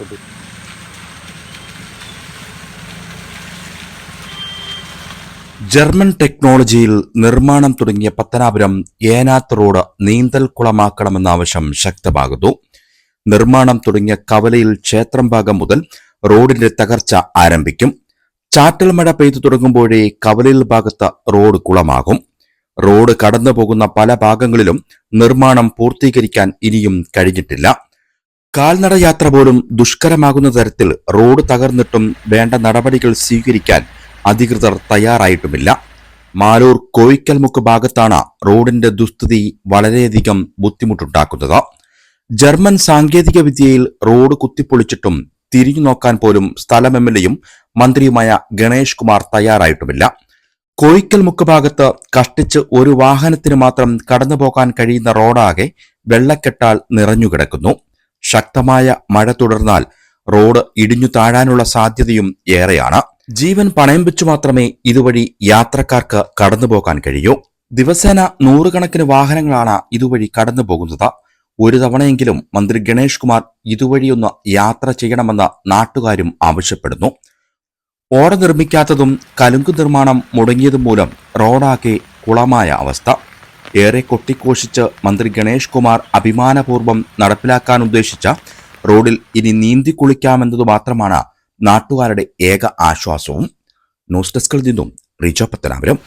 കൊടുത്തു ജർമ്മൻ ടെക്നോളജിയിൽ നിർമ്മാണം തുടങ്ങിയ പത്തനാപുരം ഏനാത്ത് റോഡ് നീന്തൽ കുളമാക്കണമെന്ന ആവശ്യം ശക്തമാകുന്നു. നിർമ്മാണം തുടങ്ങിയ കവലയിൽ ക്ഷേത്രം ഭാഗം മുതൽ റോഡിന്റെ തകർച്ച ആരംഭിക്കും. ചാറ്റൽ മഴ പെയ്തു തുടങ്ങുമ്പോഴേ കവലയിൽ ഭാഗത്ത് റോഡ് കുളമാകും. റോഡ് കടന്നുപോകുന്ന പല ഭാഗങ്ങളിലും നിർമ്മാണം പൂർത്തീകരിക്കാൻ ഇനിയും കഴിഞ്ഞിട്ടില്ല. കാൽനട യാത്ര പോലും ദുഷ്കരമാകുന്ന തരത്തിൽ റോഡ് തകർന്നിട്ടും വേണ്ട നടപടികൾ സ്വീകരിക്കാൻ അധികൃതർ തയ്യാറായിട്ടുമില്ല. മാലൂർ കോയിക്കൽമുക്ക് ഭാഗത്താണ് റോഡിന്റെ ദുസ്ഥിതി വളരെയധികം ബുദ്ധിമുട്ടുണ്ടാക്കുന്നത്. ജർമ്മൻ സാങ്കേതിക വിദ്യയിൽ റോഡ് കുത്തിപ്പൊളിച്ചിട്ടും തിരിഞ്ഞു നോക്കാൻ പോലും സ്ഥലം എം എൽ എയും മന്ത്രിയുമായ ഗണേഷ് കുമാർ തയ്യാറായിട്ടുമില്ല. കോയിക്കൽമുക്ക് ഭാഗത്ത് കഷ്ടിച്ച് ഒരു വാഹനത്തിന് മാത്രം കടന്നുപോകാൻ കഴിയുന്ന റോഡാകെ വെള്ളക്കെട്ടാൽ നിറഞ്ഞുകിടക്കുന്നു. ശക്തമായ മഴ തുടർന്നാൽ റോഡ് ഇടിഞ്ഞു താഴാനുള്ള സാധ്യതയും ഏറെയാണ്. ജീവൻ പണയം വെച്ചു മാത്രമേ ഇതുവഴി യാത്രക്കാർക്ക് കടന്നുപോകാൻ കഴിയൂ. ദിവസേന നൂറുകണക്കിന് വാഹനങ്ങളാണ് ഇതുവഴി കടന്നു പോകുന്നത്. ഒരു തവണയെങ്കിലും മന്ത്രി ഗണേഷ് കുമാർ ഇതുവഴിയൊന്ന് യാത്ര ചെയ്യണമെന്ന് നാട്ടുകാരും ആവശ്യപ്പെടുന്നു. ഓട നിർമ്മിക്കാത്തതും കലുങ്ക് നിർമ്മാണം മുടങ്ങിയതും മൂലം റോഡാകെ കുളമായ അവസ്ഥ. ഏറെ കൊട്ടിക്കോഷിച്ച് മന്ത്രി ഗണേഷ് കുമാർ അഭിമാനപൂർവം നടപ്പിലാക്കാൻ ഉദ്ദേശിച്ച റോഡിൽ ഇനി നീന്തി കുളിക്കാമെന്നത് മാത്രമാണ് നാട്ടുകാരുടെ ഏക ആശ്വാസവും. ന്യൂസ് ഡെസ്കിൽ നിന്നും റീജോ പത്തനാപുരം.